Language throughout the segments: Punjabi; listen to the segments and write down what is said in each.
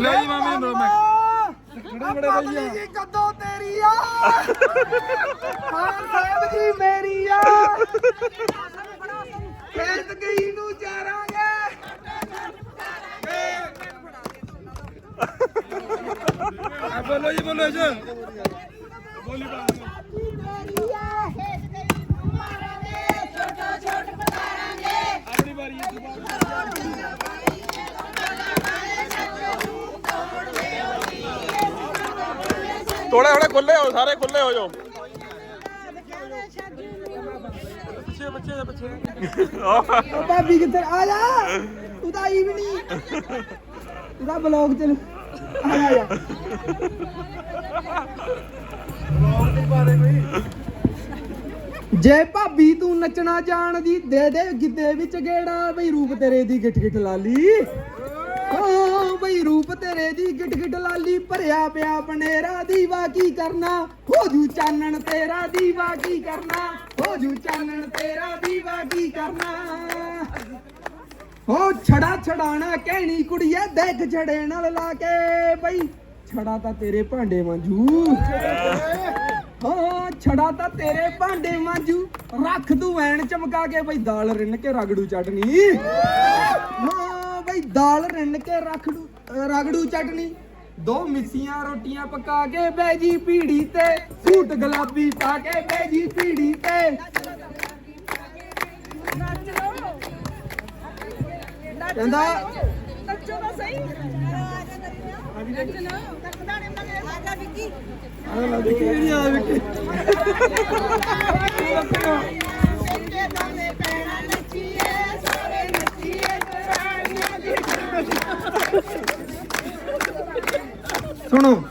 ਲੈ ਜੀ ਮਾਮੇ ਨੂੰ ਮੈਂ ਖੜੇ ਬੜੇ ਭਈਆ ਜੀ ਕਦੋਂ ਤੇਰੀ ਆ? ਹਾਂ ਸਾਹਿਬ ਜੀ ਮੇਰੀ ਆ। ਖੇਤ ਗਈ ਨੂੰ ਚਾਰਾਂਗੇ। ਆ ਬੋਲੋ ਜੀ ਬੋਲੋ ਜੀ। ਬੋਲੀ ਬਾਤ ਆਪਣੀ ਵਾਰੀ ਥੋੜੇ ਥੋੜੇ ਖੁੱਲੇ ਹੋ ਸਾਰੇ ਖੁੱਲੇ ਹੋ ਜਾਓ। ਬੱਚੇ ਬੱਚੇ ਦੇ ਬੱਚੇ। ਉਹ ਭਾਬੀ ਕਿੱਥੇ ਆ ਜਾ। ਤੂੰ ਤਾਂ ਆਈ ਵੀ ਨਹੀਂ। ਤੂੰ ਤਾਂ ਬਲੌਗ ਚ ਆ ਜਾ, ਭਾਬੀ ਤੂੰ ਨੱਚਣਾ ਜਾਣਦੀ ਦੇ ਦੇ ਗਿੱਧੇ ਵਿੱਚ ਗੇੜਾ। ਬਈ ਰੂਪ ਤੇਰੇ ਦੀ ਗਿੱਠ ਗਿੱਠ ਲਾਲੀ ਓ ਬਈ ਰੂਪ ਤੇਰੇ ਦੀ ਗਿਟ ਗਿਟ ਲਾਲੀ ਭਰਿਆ ਪਿਆ ਪਨੇਰਾ ਦੀਵਾ ਕੀ ਕਰਨਾ? ਹੋ ਜੂ ਚਾਨਣ ਤੇਰਾ ਦੀਵਾ ਕੀ ਕਰਨਾ? ਹੋ ਜੂ ਚਾਨਣ ਤੇਰਾ ਦੀਵਾ ਕੀ ਕਰਨਾ? ਹੋ ਛੜਾ ਛੜਾਣਾ ਕਹਿਣੀ ਕੁੜੀਏ, ਦੇਖ ਛੜੇ ਨਾਲ ਲਾ ਕੇ ਬਈ। ਛੜਾ ਤਾਂ ਤੇਰੇ ਭਾਂਡੇ ਵਾਂਝੂ ਹਾਂ, ਛੜਾ ਤਾਂ ਤੇਰੇ ਭਾਂਡੇ ਵਾਂਝੂ ਰੱਖ ਦੂ ਐਣ ਚਮਕਾ ਕੇ ਬਈ ਦਾਲ ਰਿੰਨ ਕੇ ਰਗੜੂ ਚਟਨੀ। ਹਾਂ, ਬਈ ਦਾਲ ਰਿੰਨ ਕੇ ਰਖੜੂ ਰਗੜੂ ਚਟਨੀ, ਦੋ ਮਿੱਸੀਆਂ ਰੋਟੀਆਂ ਪਕਾ ਕੇ ਬੈਜੀ ਪੀੜੀ ਤੇ, ਸੂਟ ਗੁਲਾਬੀ ਪਾ ਕੇ ਬੈਜੀ ਪੀੜੀ ਤੇ। ਕਹਿੰਦਾ ਨੱਚੋ ਤਾਂ ਸਹੀ ਨੱਚਣਾ ਨੱਚਦਾ ਨਹੀਂ ਮਗਰ ਵਿੱਕੀ ਆ ਆ ਵੇਖੀ ਸੱਚੇ ਦੋਨੇ ਪੈਣਾ ਨੱਚੀਏ ਸਾਰੇ ਨੱਚੀਏ ਤਰਾਣੀਆਂ ਸੁਣੋ।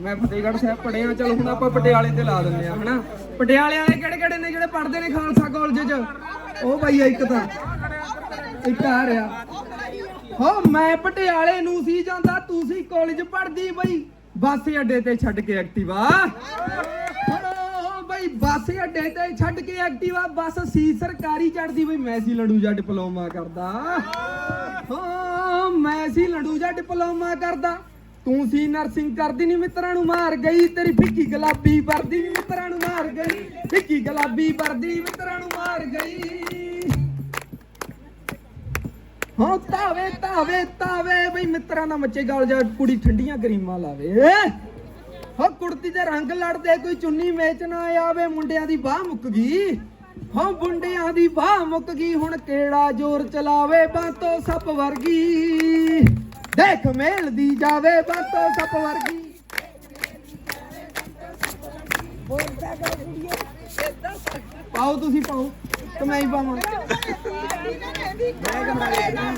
ਮੈਂ ਫਤਿਹਗੜ੍ਹ ਸਾਹਿਬ ਪੜਿਆ ਚਲੋ ਹੁਣ ਆਪਾਂ ਪਟਿਆਲੇ ਤੇ ਲਾ ਦਿੰਦੇ ਆ ਹਨਾ? ਪਟਿਆਲੇ ਵਾਲੇ ਕਿਹੜੇ ਕਿਹੜੇ ਨੇ ਜਿਹੜੇ ਪੜ੍ਹਦੇ ਨੇ ਖਾਲਸਾ ਕਾਲਜ 'ਚ? ਉਹ ਬਾਈ ਆ ਇੱਕ ਤਾਂ, ਇੱਕ ਆ ਰਿਹਾ। ਹੋ, ਮੈਂ ਪਟਿਆਲੇ ਨੂੰ ਸੀ ਜਾਂਦਾ ਤੂੰ ਸੀ ਕਾਲਜ ਪੜ੍ਹਦੀ ਬਈ। ਬੱਸ ਅੱਡੇ ਤੇ ਛੱਡ ਕੇ ਐਕਟਿਵਾ। ਬਈ ਬੱਸ ਅੱਡੇ ਤੇ ਛੱਡ ਕੇ ਐਕਟਿਵਾ, ਬੱਸ ਸੀ ਸਰਕਾਰੀ ਚੜਦੀ ਬਈ। ਮੈਂ ਸੀ ਲੰਡੂ ਜਾਂ ਡਿਪਲੋਮਾ ਕਰਦਾ। ਹਾਂ, ਮੈਂ ਸੀ ਲੰਡੂ ਜਾਂ ਡਿਪਲੋਮਾ ਕਰਦਾ। ਤੂੰ ਸੀ ਨਰਸਿੰਗ ਕਰਦੀ ਨਹੀਂ ਮਿੱਤਰਾਂ ਨੂੰ ਮਾਰ ਗਈ, ਤੇਰੀ ਫਿੱਕੀ ਗੁਲਾਬੀ ਵਰਦੀ ਨੀ ਮਿੱਤਰਾਂ ਨੂੰ ਮਾਰ ਗਈ, ਫਿੱਕੀ ਗੁਲਾਬੀ ਵਰਦੀ ਮਿੱਤਰਾਂ ਨੂੰ ਮਾਰ ਗਈ। ਹਾਂ ਤਾਵੇ ਤਾਵੇ ਤਾਵੇ, ਬਈ ਮਿੱਤਰਾਂ ਦਾ ਮੱਚੇ ਗਾਲ ਜਾ, ਕੁੜੀ ਠੰਡੀਆਂ ਗਰੀਮਾਂ ਲਾਵੇ। ਹਾਂ ਕੁੜਤੀ ਦੇ ਰੰਗ ਲੜਦੇ, ਕੋਈ ਚੁੰਨੀ ਮੇਚ ਨਾ ਆਵੇ, ਮੁੰਡਿਆਂ ਦੀ ਬਾਹ ਮੁੱਕ ਗਈ। ਹਾਂ ਮੁੰਡਿਆਂ ਦੀ ਬਾਹ ਮੁੱਕ ਗਈ, ਹੁਣ ਕਿਹੜਾ ਜ਼ੋਰ ਚਲਾਵੇ ਬਾਤੋਂ ਸੱਪ ਵਰਗੀ। ਦੇਖ ਮੇਲਦੀ ਜਾਵੇ ਬਾਤੋਂ ਸੱਪ ਵਰਗੀ। ਪਾਓ ਤੁਸੀਂ ਪਾਓ ਤੇ ਮੈਂ ਹੀ ਪਾਵਾਂ। ਮੈਂ ਕਮਰਾ ਲੈ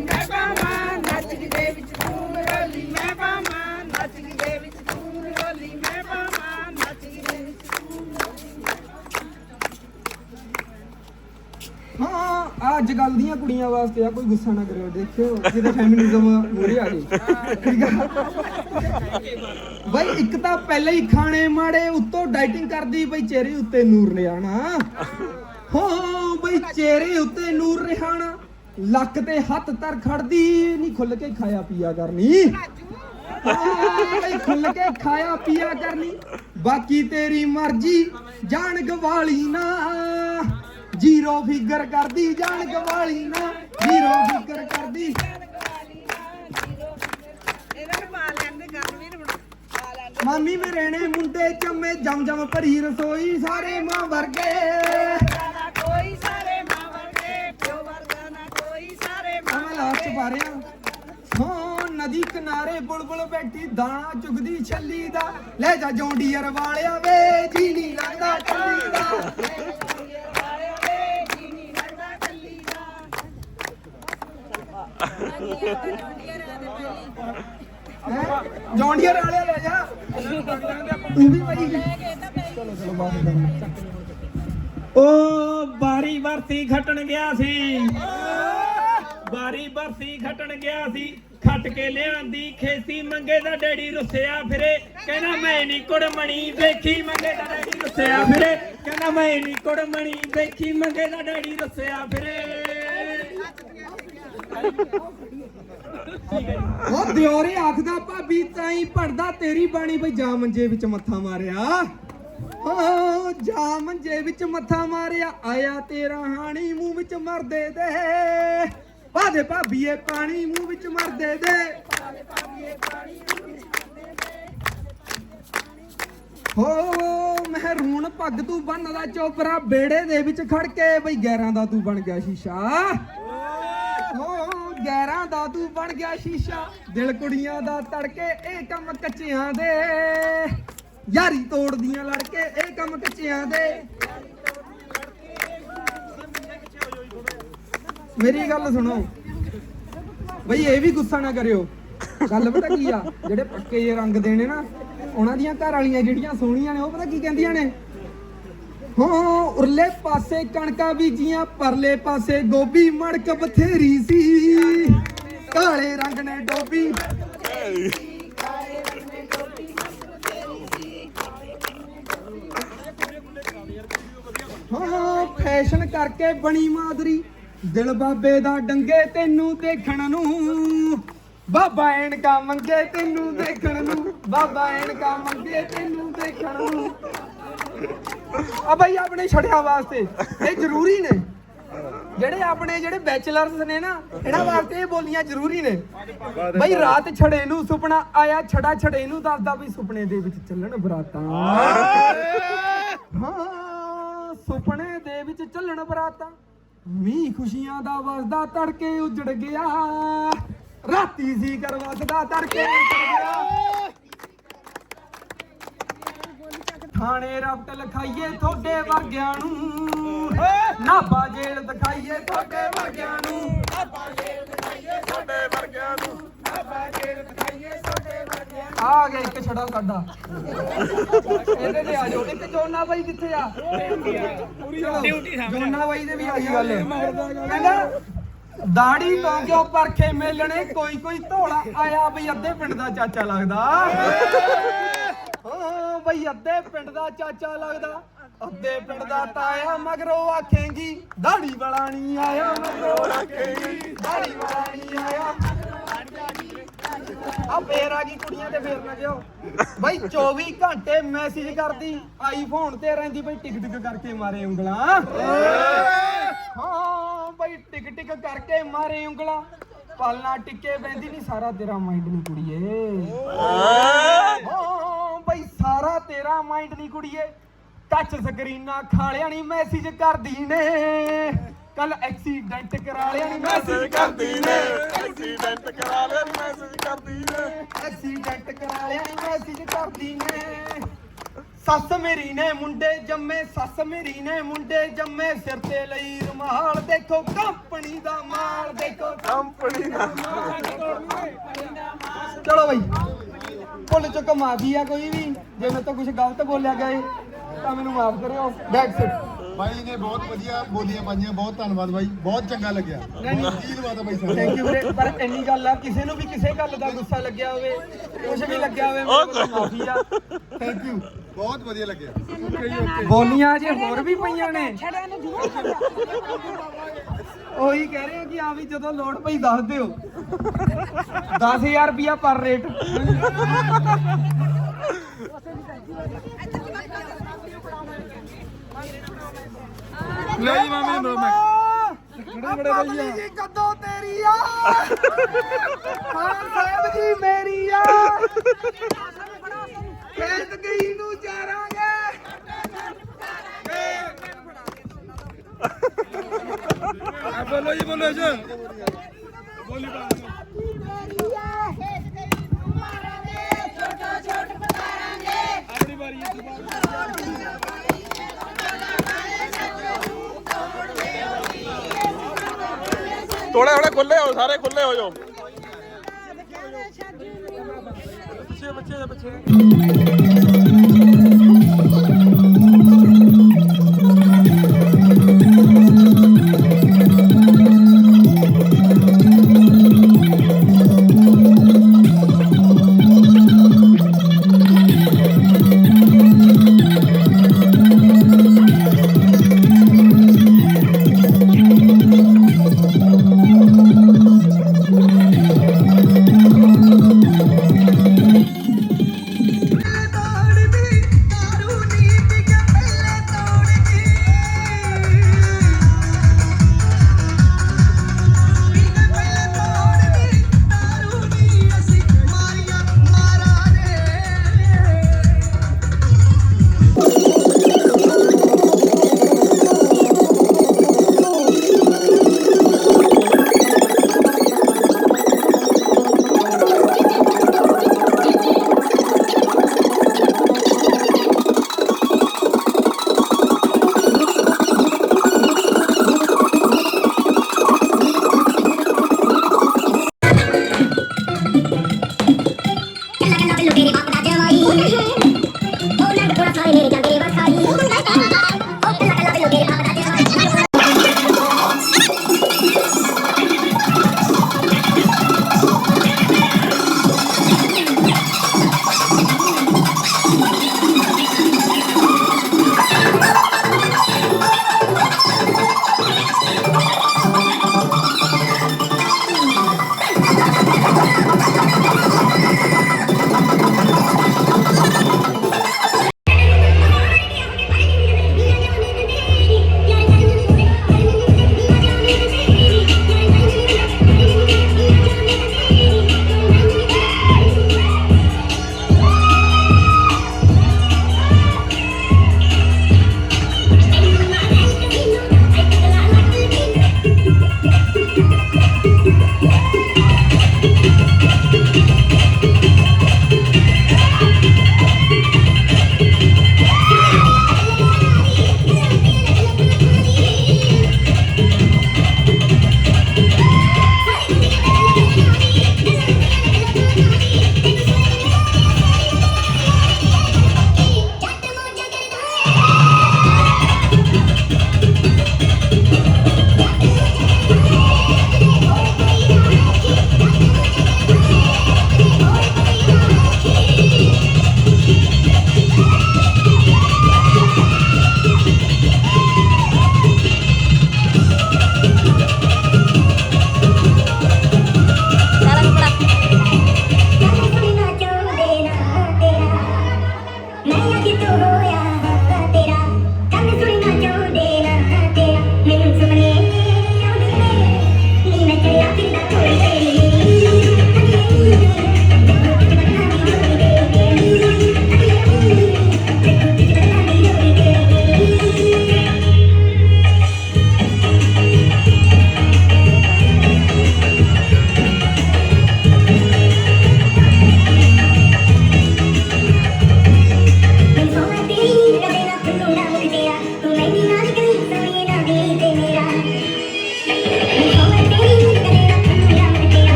ਮੈਂ ਪਾਵਾਂ, ਨੱਚ ਦੇ ਵਿੱਚ ਤੂੰ ਰੋਲੀ, ਮੈਂ ਪਾਵਾਂ, ਨੱਚ ਦੇ ਵਿੱਚ ਤੂੰ ਰੋਲੀ, ਮੈਂ ਪਾਵਾਂ। ਹਾਂ ਅੱਜ ਕੱਲ ਦੀਆਂ ਕੁੜੀਆਂ ਵਾਸਤੇ ਆ, ਕੋਈ ਗੁੱਸਾ ਨਾ ਕਰਿਓ, ਦੇਖਿਓ, ਜਿਹਦੇ ਫੈਮਿਨਿਜ਼ਮ ਮੂਰੇ ਆ ਗਈ। ਠੀਕ ਆ? ਬਈ ਇੱਕ ਤਾਂ ਪਹਿਲੇ ਹੀ ਖਾਣੇ ਮਾੜੇ, ਉੱਤੋਂ ਡਾਈਟਿੰਗ ਕਰਦੀ ਬਈ ਚਿਹਰੇ ਉੱਤੇ ਨੂਰ ਰਿਆਣਾ ਹਾਂ, ਬਈ ਚਿਹਰੇ ਉੱਤੇ ਨੂਰ ਰਿਹਾਣਾ ਲੱਕ ਤੇ ਹੱਥ ਤਰ ਖੜਦੀ ਨਹੀਂ ਖੁੱਲ ਕੇ ਖਾਇਆ ਪੀਆ ਕਰਨੀ। ਬਈ ਖੁੱਲ ਕੇ ਖਾਇਆ ਪੀਆ ਕਰਨੀ, ਬਾਕੀ ਤੇਰੀ ਮਰਜ਼ੀ, ਜਾਣ ਗਵਾਲੀ ਨਾ। ਜੀਰੋ ਫਿਗਰ ਕਰਦੀ ਜਾਣ ਗਵਾਲੀ ਨਾ, ਜੀਰੋ ਫਿਗਰ ਕਰਦੀ। ਮਾਮੀ ਮੇਰੇ ਨੇ ਮੁੰਡੇ ਚੰਮੇ, ਜਮ ਜਮ ਭਰੀ ਰਸੋਈ ਸਾਰੇ ਮਾਂ ਵਰਗੇ। ਕੋਈ ਸਾਰੇ ਮਾਂ ਵਰਗੇ ਪਿਓ ਵਰਗਾ ਨਾ ਕੋਈ ਸਾਰੇ ਮਾਂ ਮੈਂ ਲਾਸਟ ਪਾ ਰਿਹਾ। ਹਾਂ ਨਦੀ ਕਿਨਾਰੇ ਬੁਲਬੁਲ ਬੈਠੀ, ਦਾਣਾ ਚੁਗਦੀ ਛੱਲੀ ਦਾ। ਲੈ ਜਾ ਜੌਂਡੀਅਰ ਵਾਲਿਆ ਵੇ ਜੀ ਨਹੀਂ ਲੱਗਦਾ ਟੱਲੀ ਦਾ ਹੈਂ? ਜੌਂਡੀਅਰ ਵਾਲਿਆ ਲੈ ਜਾ। ਤੂੰ ਵੀ ਭਾਈ। ਚਲੋ ਚਲੋ ਬਾਤ ਕਰ ਓ, ਬਾਰੀ ਵਰਸੀ ਖੱਟਣ ਗਿਆ ਸੀ। ਬਾਰੀ ਬਰਸੀ ਖੱਟਣ ਗਿਆ ਸੀ। ਖੱਟ ਕੇ ਲਿਆਂਦੀ, ਖੇਸੀ ਮੰਗੇ ਦਾ ਡੈਡੀ ਰੁੱਸਿਆ ਫਿਰੇ। ਕਹਿੰਦਾ, ਮੈਂ ਨਹੀਂ ਕੁੜਮਣੀ ਵੇਖੀ, ਮੰਗੇ ਦਾ ਡੈਡੀ ਰੁੱਸਿਆ ਫਿਰੇ। ਕਹਿੰਦਾ, ਮੈਂ ਨਹੀਂ ਕੁੜਮਣੀ ਵੇਖੀ, ਮੰਗੇ ਦਾ ਡੈਡੀ ਰੁੱਸਿਆ ਫਿਰੇ। ਉਹ ਦਿਓਰੇ ਆਖਦਾ, ਭਾਬੀ, ਤਾਈ ਪੜਦਾ ਤੇਰੀ ਬਾਣੀ ਬਈ ਜਾ ਮੰਜੇ ਵਿੱਚ ਮੱਥਾ ਮਾਰਿਆ। ਓ ਜਾ ਮੰਜੇ ਵਿੱਚ ਮੱਥਾ ਮਾਰਿਆ, ਆਇਆ ਤੇਰਾ ਹਾਣੀ ਮੂੰਹ ਵਿੱਚ ਮਰਦੇ ਦੇ। ਬਾਦੇ ਭਾਬੀਏ ਪਾਣੀ ਮੂੰਹ ਵਿੱਚ ਮਰਦੇ ਦੇ। ਹੋ, ਮਹਿਰੂਨ ਪੱਗ ਤੂੰ ਬੰਨਦਾ, ਚੋਪਰਾ ਬੇੜੇ ਦੇ ਵਿੱਚ ਖੜ ਕੇ, ਬਈ ਗੈਰਾਂ ਦਾ ਤੂੰ ਬਣ ਗਿਆ ਸ਼ੀਸ਼ਾ। ਗੈਰਾਂ ਦਾ ਤੂੰ ਬਣ ਗਿਆ ਸ਼ੀਸ਼ਾ, ਦਿਲ ਕੁੜੀਆਂ ਦਾ ਤੜਕੇ, ਇਹ ਕੰਮ ਕੱਚਿਆਂ ਦੇ। ਯਾਰੀ ਤੋੜਦੀਆਂ ਲੜ ਇਹ ਕੰਮ ਕੱਚਿਆਂ ਦੇ। ਮੇਰੀ ਗੱਲ ਸੁਣੋ। ਬਈ ਇਹ ਵੀ ਗੁੱਸਾ ਨਾ ਕਰਿਓ। ਗੱਲ ਪਤਾ ਕੀ ਆ, ਜਿਹੜੇ ਪੱਕੇ ਜਿਹੇ ਰੰਗ ਦੇਣੇ ਨਾ, ਉਹਨਾਂ ਦੀਆਂ ਘਰ ਵਾਲੀਆਂ ਜਿਹੜੀਆਂ ਸੋਹਣੀਆਂ ਨੇ, ਉਹ ਪਤਾ ਕੀ ਕਹਿੰਦੀਆਂ ਨੇ? ਹੋ ਉਰਲੇ ਪਾਸੇ ਕਣਕਾਂ ਬੀਜੀਆਂ, ਪਰਲੇ ਪਾਸੇ ਗੋਭੀ ਮੜਕ ਬਥੇਰੀ ਸੀ। ਕਾਲੇ ਰੰਗ ਨੇ ਡੋਬੀ। ਹਾਂ, ਫੈਸ਼ਨ ਕਰਕੇ ਬਣੀ ਮਾਦਰੀ। ਦਿਲ ਬਾਬੇ ਦਾ ਡੰਗੇ ਤੈਨੂੰ ਦੇਖਣ ਨੂੰ। ਬਾਬਾ ਐਨਕਾ ਮੰਗੇ ਤੈਨੂੰ ਦੇਖਣ ਨੂੰ। ਬਾਬਾ ਐਨਕਾ ਮੰਗੇ ਤੈਨੂੰ ਦੇਖਣ ਨੂੰ। ਆ ਬਈ ਆਪਣੇ ਛੜਿਆਂ ਵਾਸਤੇ। ਇਹ ਜ਼ਰੂਰੀ ਨੇ। ਜਿਹੜੇ ਆਪਣੇ ਜਿਹੜੇ ਬੈਚਲਰਸ ਨੇ ਨਾ, ਇਹਨਾਂ ਵਾਸਤੇ ਇਹ ਬੋਲੀਆਂ ਜ਼ਰੂਰੀ ਨੇ। ਬਈ ਰਾਤ ਛੜੇ ਨੂੰ ਸੁਪਨਾ ਆਇਆ, ਛੜਾ ਛੜੇ ਨੂੰ ਦੱਸਦਾ ਵੀ ਸੁਪਨੇ ਦੇ ਵਿੱਚ ਚੱਲਣ ਬਰਾਤਾਂ। ਹਾਂ, ਸੁਪਨੇ ਦੇ ਵਿੱਚ ਚੱਲਣ ਬਰਾਤਾਂ। ਮੀਂਹ ਖੁਸ਼ੀਆਂ ਦਾ ਵਸਦਾ ਤੜਕੇ ਉਜੜ ਗਿਆ। ਰਾਤੀ ਸੀ ਕਰ ਵਸਦਾ, ਤੜਕੇ ਉਜੜ ਗਿਆ। ਥਾਣੇ ਰਫਟ ਲਖਾਈਏ ਤੁਹਾਡੇ ਵਰਗਿਆਂ ਨੂੰ। ਨਾਭਾ ਜੇਲ੍ਹ ਦਿਖਾਈਏ ਤੁਹਾਡੇ ਵਰਗਿਆਂ ਨੂੰ। ਨਾਭਾ ਜੇਲ੍ਹ ਦਿਖਾਈਏ ਤੁਹਾਡੇ ਵਰਗਿਆਂ ਨੂੰ ਨਾਭਾ ਜੇਲ੍ਹ ਦਿਖਾਈਏ ਤੁਹਾਡੇ ਵਰਗਿਆਂ ਨੂੰ ਆ ਗਿਆ ਇੱਕ ਛੜਾ ਸਾਡਾ। ਇਹਦੇ ਤੇ ਆ ਜਾਓ। ਇੱਕ ਜੋਨਾ ਬਾਈ ਕਿੱਥੇ ਆ? ਡਿਊਟੀ ਜੋਨਾ ਬਾਈ ਦੇ ਵੀ ਆਹੀ ਗੱਲ। ਕਹਿੰਦਾ, ਦਾੜੀ ਤੋਂ ਕਿਉਂ ਪਰਖੇ ਮੇਲਣੇ ਕੋਈ ਕੋਈ ਧੋਲਾ ਆਇਆ ਬਈ ਅੱਧੇ ਪਿੰਡ ਦਾ ਚਾਚਾ ਲੱਗਦਾ। ਬਈ, ਅੱਧੇ ਪਿੰਡ ਦਾ ਚਾਚਾ ਲੱਗਦਾ, ਅੱਧੇ ਪਿੰਡ ਦਾ ਤਾਇਆ, ਮਗਰੋਂ ਆਖੇਂਗੀ, ਦਾੜੀ ਵਾਲਾ ਨਹੀਂ ਆਇਆ, ਮਗਰੋਂ ਆਖੇਂਗੀ, ਦਾੜੀ ਵਾਲਾ ਨਹੀਂ ਆਇਆ। ਆ ਫੇਰ ਆ ਗਈ ਕੁੜੀਆਂ ਤੇ ਫੇਰ ਨਾ ਜਿਓ ਬਈ 24 ਘੰਟੇ ਮੈਸੇਜ ਕਰਦੀ ਆਈਫੋਨ ਤੇ ਰਹਿੰਦੀ ਬਈ, ਟਿਕ ਟਿਕ ਕਰਕੇ ਮਾਰੇ ਉਂਗਲਾਂ। ਹਾਂ, ਬਈ, ਟਿਕ ਟਿਕ ਕਰਕੇ ਮਾਰੇ ਉਂਗਲਾਂ। ਪਾਲਣਾ ਟਿੱਕੇ ਬੈਂਦੀ ਨਹੀਂ ਸਾਰਾ ਤੇਰਾ ਮਾਈਂਡ ਨਹੀਂ ਕੁੜੀਏ। ਸਾਰਾ ਤੇਰਾ ਮਾਈਂਡ ਨਹੀਂ ਕੁੜੀਏ। ਟੱਚ ਸਕਰੀਨਾਂ ਖਾਲਿਆ ਨਹੀਂ ਮੈਸੇਜ ਕਰਦੀ ਨੇ। ਕੱਲ ਐਕਸੀਡੈਂਟ ਕਰਾ ਲਿਆ ਨਹੀਂ ਮੈਸੇਜ ਕਰਦੀ ਨੇ ਐਕਸੀਡੈਂਟ ਕਰਾ ਲਿਆ ਮੈਸੇਜ ਕਰਦੀ ਨੇ। ਐਕਸੀਡੈਂਟ ਕਰਾ ਲਿਆ ਨਹੀਂ ਮੈਸੇਜ ਕਰਦੀ ਨੇ। ਸੱਸ ਮੇਰੀ ਨੇ ਮੁੰਡੇ ਜੰਮੇ ਸੱਸ ਮੇਰੀ ਨੇ ਮੁੰਡੇ ਜੰਮੇ। ਸਿਰ ਤੇ ਲਈ ਰੁਮਾਲ ਦੇਖੋ ਕੰਪਨੀ ਦਾ ਮਾਲ ਦੇਖੋ ਕੰਪਨੀ ਦਾ ਚਲੋ ਬਈ। ਭੁੱਲ ਚੁੱਕ ਮਾਫੀ ਆ ਕੋਈ ਵੀ ਜੇ ਮੇਰੇ ਤੋਂ ਕੁਝ ਗਲਤ ਬੋਲਿਆ ਗਿਆ ਏ ਤਾਂ ਮੈਨੂੰ ਮਾਫ ਕਰਿਓ। ਦੈਟਸ ਇਟ ਬਾਈ ਨੇ ਬਹੁਤ ਵਧੀਆ ਬੋਲੀਆਂ ਪਾਈਆਂ ਬਹੁਤ ਧੰਨਵਾਦ ਬਾਈ ਬਹੁਤ ਚੰਗਾ ਲੱਗਿਆ। ਨਹੀਂ। ਕੀ ਲਵਾਤਾ ਬਾਈ ਸਾਹਿਬ। ਥੈਂਕ ਯੂ ਵੀਰੇ ਪਰ ਇੰਨੀ ਗੱਲ ਆ ਕਿਸੇ ਨੂੰ ਵੀ ਕਿਸੇ ਗੱਲ ਦਾ ਗੁੱਸਾ ਲੱਗਿਆ ਹੋਵੇ ਕੁਝ ਵੀ ਲੱਗਿਆ ਹੋਵੇ ਕੋਲ ਮਾਫੀ ਆ। ਥੈਂਕ ਯੂ ਬਹੁਤ ਵਧੀਆ ਲੱਗਿਆ। ਬੋਲੀਆਂ ਜੇ ਹੋਰ ਵੀ ਪਈਆਂ ਨੇ। ਛੜਿਆਂ ਨੂੰ ਜੂਆ ਉਹੀ ਕਹਿ ਰਹੇ ਆ ਕਿ ਆ ਵੀ ਜਦੋਂ ਲੋੜ ਪਈ ਦੱਸ ਦਿਓ। 10000 ਰੁਪਿਆ ਪਰ ਰੇਟ। ਲੈ ਜੀ ਮਾਮੇ ਨੂੰ ਮੈਂ ਖੜੇ ਖੜੇ ਭਈਆ ਜੀ ਕਦੋਂ ਤੇਰੀ ਆ? ਹਾਂ ਸਾਹਿਬ ਜੀ ਮੇਰੀ ਆ। ਖੇਤ ਗਈ ਨੂੰ ਚਾਰਾਂਗੇ। ਬੋਲੋ ਜੀ ਬੋਲੋ ਜੀ ਬੋਲੀ ਆਪਣੀ ਵਾਰੀ ਹੈ ਦੁਬਾਰਾ ਥੋੜੇ ਖੁੱਲੇ ਹੋ ਸਾਰੇ ਖੁੱਲੇ ਹੋ ਜਾਓ ਬੱਚੇ ਬੱਚੇ ਬੱਚੇ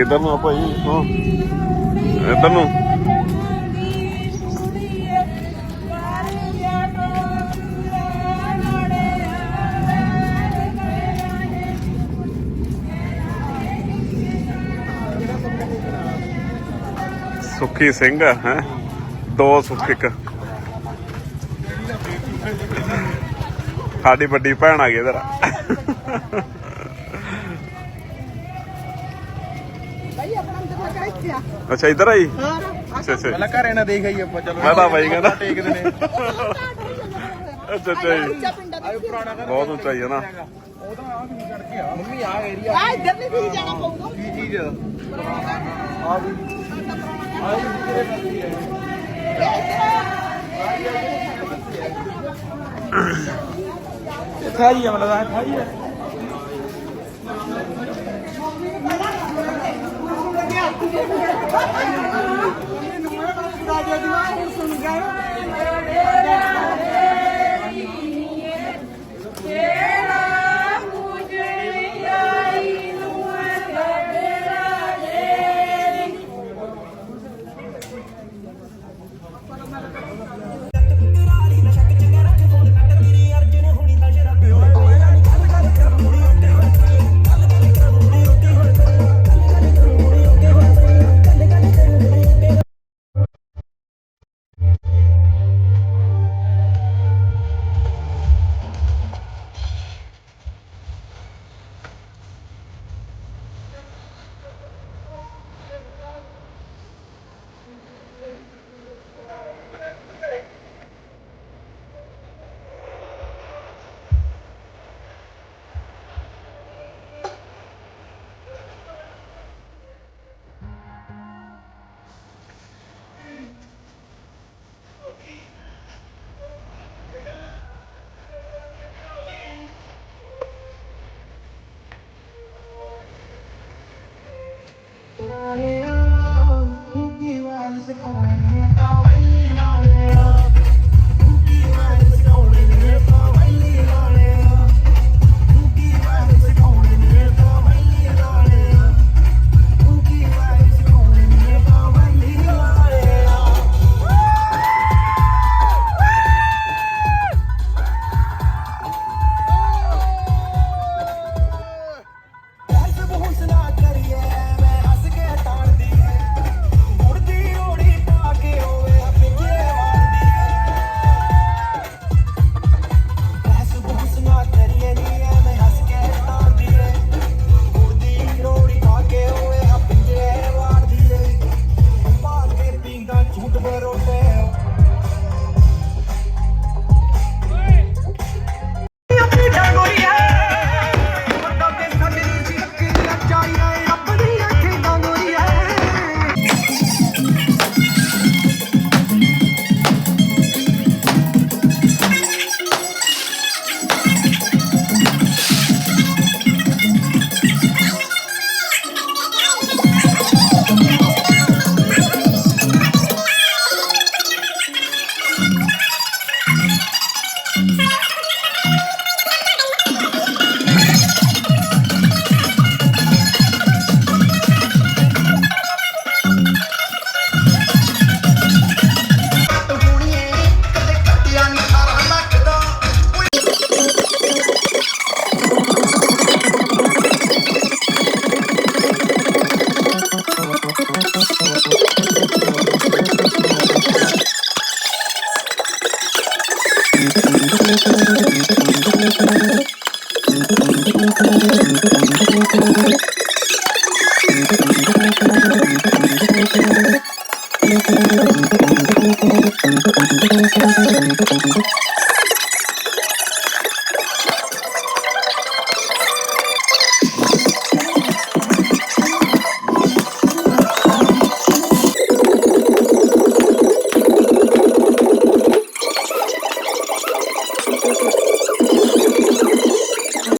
ਕਿੱਧਰ ਨੂੰ ਆ ਭਾਈ? ਹਾਂ। ਇੱਧਰ ਨੂੰ। ਸੁੱਖੀ ਸਿੰਘ ਹੈ? ਦੋ ਸੁੱਖ ਸਾਡੀ ਵੱਡੀ ਭੈਣ ਆ ਗਈ ਇਧਰ। ਅੱਛਾ ਇਧਰ ਆਈ ਹਾਂ ਅੱਛਾ ਅੱਛਾ। ਪਹਿਲਾਂ ਘਰੇ ਨਾ ਦੇਖ ਆਈ ਆਪਾਂ ਚਲੋ। ਮੈਂ ਤਾਂ ਬਾਈ ਕਹਿੰਦਾ। ਟੇਕਦੇ ਨੇ। ਅੱਛਾ ਅੱਛਾ ਜੀ। ਉੱਚਾ ਪਿੰਡਾ ਦੇ ਬਹੁਤ ਉੱਚਾਈ ਹੈ ਨਾ। ਮੰਮੀ ਆ ਏਰੀਆ ਆ। ਇੱਧਰ ਨਹੀਂ ਵੀ ਜਾਣਾ ਪਊਗਾ। ਕੀ ਚੀਜ਼ ਖਾਈ ਆ? ਮਤਲਬ ਖਾਈ ਆ। Yeah. どこにいるの?